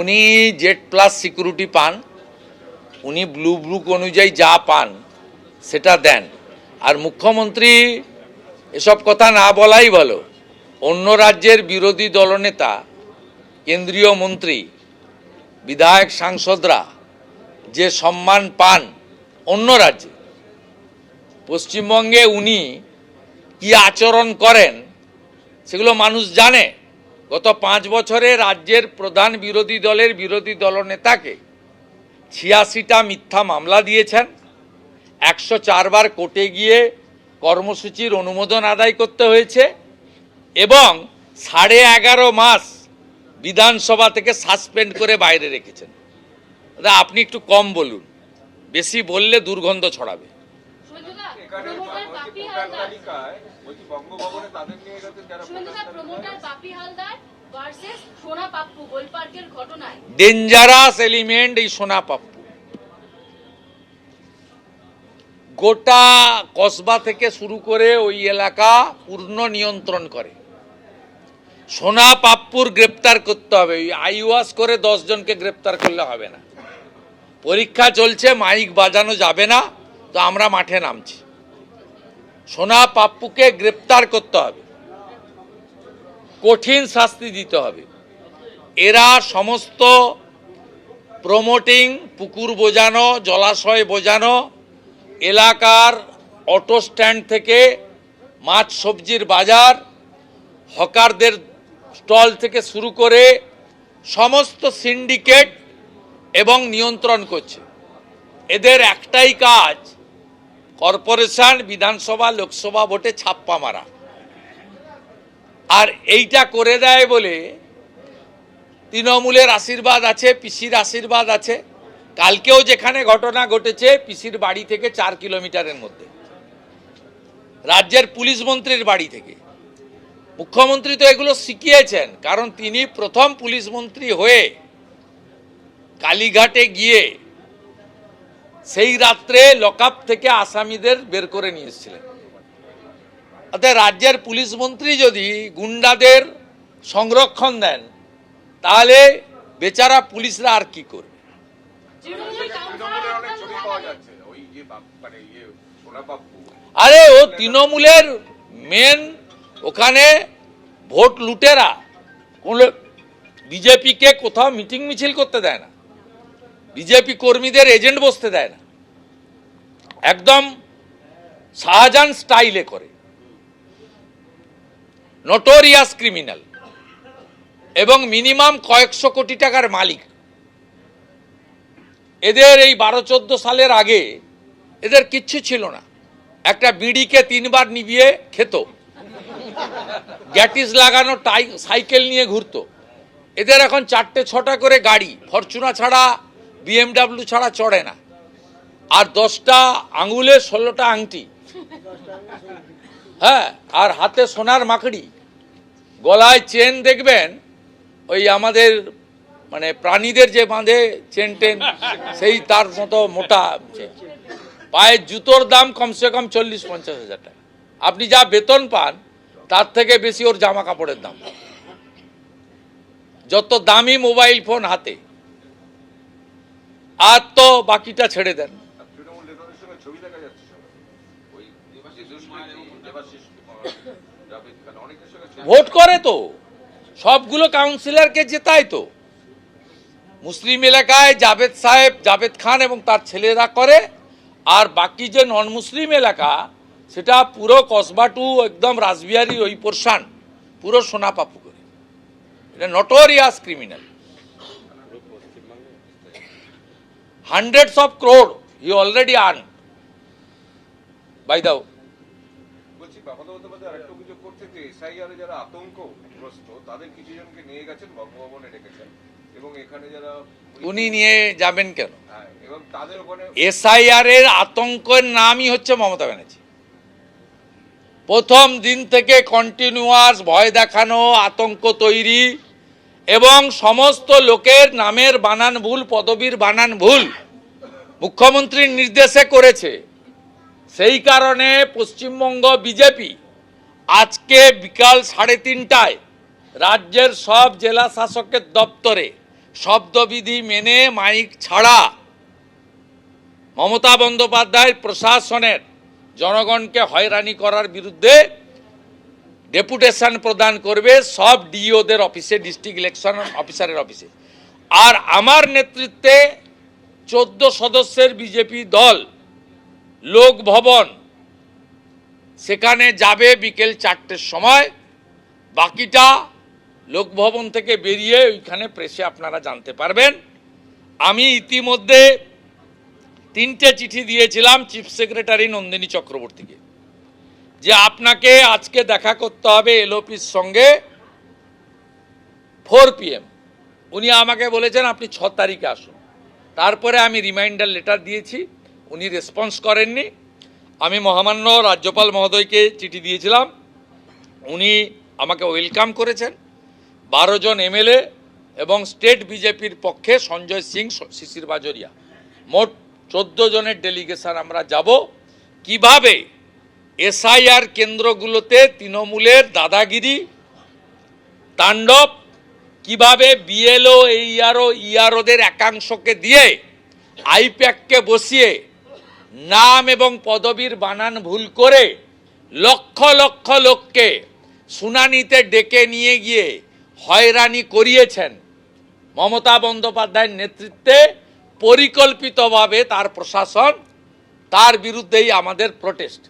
উনি Z plus security পান, উনি ব্লু বুক অনুযায়ী যা পান, সেটা দেন। আর মুখ্যমন্ত্রী এসব কথা না বলাই ভালো। অন্য রাজ্যের বিরোধী দলনেতা, কেন্দ্রীয় মন্ত্রী, বিধায়ক সাংসদরা যে সম্মান পান অন্য রাজ্যে, পশ্চিমবঙ্গে উনি কি আচরণ করেন, সেগুলো মানুষ জানে। গত পাঁচ বছরে রাজ্যের প্রধান বিরোধী দলের বিরোধী দলনেতাকে ছিয়াশিটা মিথ্যা মামলা দিয়েছেন একশো চারবার কোর্টে গিয়ে কর্মসূচির অনুমোদন আদায় করতে হয়েছে এবং সাড়ে এগারো মাস বিধানসভা থেকে সাসপেন্ড করে বাইরে রেখেছেন। দাদা, আপনি একটু কম বলুন, বেশি বললে দুর্গন্ধ ছড়াবে। শুভেন্দুদা, এখানে প্রমোটার বলছি বাপি ভোটার হালদার তালিকায় বলছি বঙ্গভবনে তাদের নিয়ে গেছেন যারা প্রমোটার বাপি হালদার ভার্সেস সোনা পাপ্পু গোলপার্কের ঘটনায়। ডেঞ্জারাস এলিমেন্ট এই সোনা পাপ্পু। গোটা কসবা থেকে শুরু করে ওই এলাকা পূর্ণ নিয়ন্ত্রণ করে। সোনা পাপ্পুর গ্রেপ্তার করতে হবে। ওই আইওয়াস করে দশ জনকে গ্রেপ্তার করলে হবে না। পরীক্ষা চলছে মাইক বাজানো যাবে না তো আমরা মাঠে নামছি। সোনা পাপ্পুকে গ্রেপ্তার করতে হবে। কঠিন শাস্তি দিতে হবে। এরা সমস্ত প্রমোটিং, পুকুর বোঝানো, জলাশয় বোঝানো, এলাকার অটো স্ট্যান্ড থেকে মাছ সবজির বাজার, হকারদের স্টল থেকে শুরু করে সমস্ত সিন্ডিকেট এবং নিয়ন্ত্রণ করছে। এদের একটাই কাজ কর্পোরেশন, বিধানসভা, লোকসভা ভোটে ছাপ্পা মারা। আর এইটা করে দেয় বলে তৃণমূলের আশীর্বাদ আছে, পিসির আশীর্বাদ আছে। কালকেও যেখানে ঘটনা ঘটেছে, পিসির বাড়ি থেকে চার কিলোমিটারের মধ্যে। রাজ্যের পুলিশ মন্ত্রীর বাড়ি থেকে। মুখ্যমন্ত্রী তো এগুলো শিখিয়েছেন, কারণ তিনি প্রথম পুলিশ মন্ত্রী হয়ে কালীঘাটে গিয়ে সেই রাত্রে লকআপ থেকে আসামিদের বের করে নিয়ে এসেছিলেন। অর্থাৎ রাজ্যের পুলিশ মন্ত্রী যদি গুন্ডাদের সংরক্ষণ দেন, তাহলে বেচারা পুলিশরা আর কি করবে? আরে ও তৃণমূলের মেন ওখানে ভোট লুটেরা। কোন বিজেপিকে কোথাও মিটিং মিছিল করতে দেয় না। বিজেপি কর্মীদের এজেন্ট বসতে দেয় না। একদম শাহজাহান স্টাইলে করে। নটোরিয়াস ক্রিমিনাল এবং মিনিমাম কয়েকশো কোটি টাকার মালিক। এদের এই বারো চোদ্দ সালের আগে এদের কিচ্ছু ছিল না। একটা বিড়িকে তিনবার নিভিয়ে খেত। গ্যাটিস লাগানো টাই, সাইকেল নিয়ে ঘুরতো। এদের এখন চারটে ছটা করে গাড়ি। ফরচুনা ছাড়া বিএমডাব্লিউ ছাড়া চড়ে না। আর দশটা আঙুলে ষোলোটা আংটি। হ্যাঁ আর হাতে সোনার মাকড়ি। গলায় চেন দেখবেন, ওই আমাদের মানে প্রাণীদের যে বাঁধে চেন টেন, সেই তার মতো মোটা পায়ের জুতোর দাম কমসে কম চল্লিশ, পঞ্চাশ হাজার টাকা। আপনি যা বেতন পান, তার থেকে বেশি ওর জামা কাপড়ের দাম। যত দামি মোবাইল ফোন হাতে আর তো বাকিটা ছেড়ে দেন। ভোট করে তো। সবগুলো কাউন্সিলরকে জেতায় তো। মুসলিম এলাকায় জাভেদ সাহেব, জাভেদ খান এবং তার ছেলেরা করে, আর বাকি যে নন মুসলিম এলাকা, সেটা পুরো কসবাটু একদম রাসবিহারি ওই পোর্শান, পুরো সোনা পাপু করে এটা নটোরিয়াস ক্রিমিনাল জনকে নিয়ে গেছেন বঙ্গভবনে রেখেছেন এবং এখানে যারা উনি নিয়ে যাবেন কেন? হ্যাঁ, এসআইআর এর আতঙ্কের নামই হচ্ছে মমতা ব্যানার্জি। প্রথম দিন থেকে কন্টিনিউয়াস ভয় দেখানো আতঙ্ক তৈরি। এবং সমস্ত লোকের নামের বানান ভুল, পদবীর বানান ভুল মুখ্যমন্ত্রীর নির্দেশে করেছে। সেই কারণে পশ্চিমবঙ্গ বিজেপি আজকে বিকাল সাড়ে তিনটায় রাজ্যের সব জেলা শাসকের দপ্তরে শব্দবিধি মেনে মাইক ছাড়া মমতা বন্দ্যোপাধ্যায় প্রশাসনের জনগণকে হয়রানি করার বিরুদ্ধে ডেপুটেশন প্রদান করবে সব ডিওদের অফিসে ডিস্ট্রিক্ট ইলেকশন অফিসারের অফিসে আর আমার নেতৃত্বে চোদ্দ সদস্যের বিজেপি দল, লোক ভবন, সেখানে যাবে বিকেল চারটের সময়। বাকিটা লোকভবন থেকে বেরিয়ে ওইখানে প্রেসে আপনারা জানতে পারবেন। আমি ইতিমধ্যে তিনটে চিঠি দিয়েছিলাম চিফ সেক্রেটারি নন্দিনী চক্রবর্তীকে। যে আপনাকে আজকে দেখা করতে হবে এলওপির সঙ্গে ফোর পিএম। উনি আমাকে বলেছেন, আপনি ছ তারিখে আসুন। তারপরে আমি রিমাইন্ডার লেটার দিয়েছি। উনি রেসপন্স করেননি। আমি মহামান্য রাজ্যপাল মহোদয়কে চিঠি দিয়েছিলাম। উনি আমাকে ওয়েলকাম করেছেন। বারো জন এমএলএ এবং স্টেট বিজেপির পক্ষে সঞ্জয় সিং, শিশির বাজরিয়া। মোট চোদ্দ জনের ডেলিগেশন আমরা যাব। কীভাবে এসআইআর কেন্দ্রগুলোতে তৃণমূলের দাদাগিরি, তাণ্ডব, কীভাবে বিএলও, এইআরও, ইআরওদের একাংশকে দিয়ে আইপ্যাককে বসিয়ে নাম এবং পদবীর বানান ভুল করে লক্ষ লক্ষ লোককে শুনানিতে ডেকে নিয়ে গিয়ে হয়রানি করিয়েছেন। মমতা বন্দ্যোপাধ্যায়ের নেতৃত্বে পরিকল্পিতভাবে তার প্রশাসন তার বিরুদ্ধেই আমাদের প্রোটেস্ট।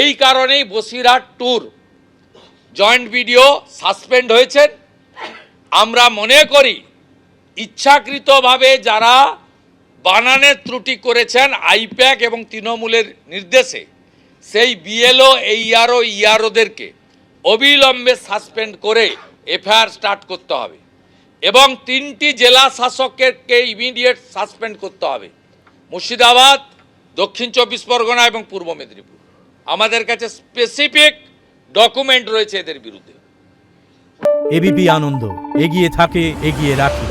এই কারণেই Basirhat tour joint BDO suspend হয়েছেন আমরা মনে করি, ইচ্ছাকৃতভাবে যারা বানানের ত্রুটি করেছেন আইপ্যাক এবং তৃণমূলের নির্দেশে, সেই বিএলও, এইআরও ইআরওদেরকে অবিলম্বে সাসপেন্ড করে এফআইআর স্টার্ট করতে হবে এবং তিনটি জেলা শাসককে ইমিডিয়েট সাসপেন্ড করতে হবে। মুর্শিদাবাদ, দক্ষিণ চব্বিশ পরগনা এবং পূর্ব মেদিনীপুর। আমাদের কাছে স্পেসিফিক ডকুমেন্ট রয়েছে এদের বিরুদ্ধে। এবিপি আনন্দ এগিয়ে থাকে এগিয়ে রাখে।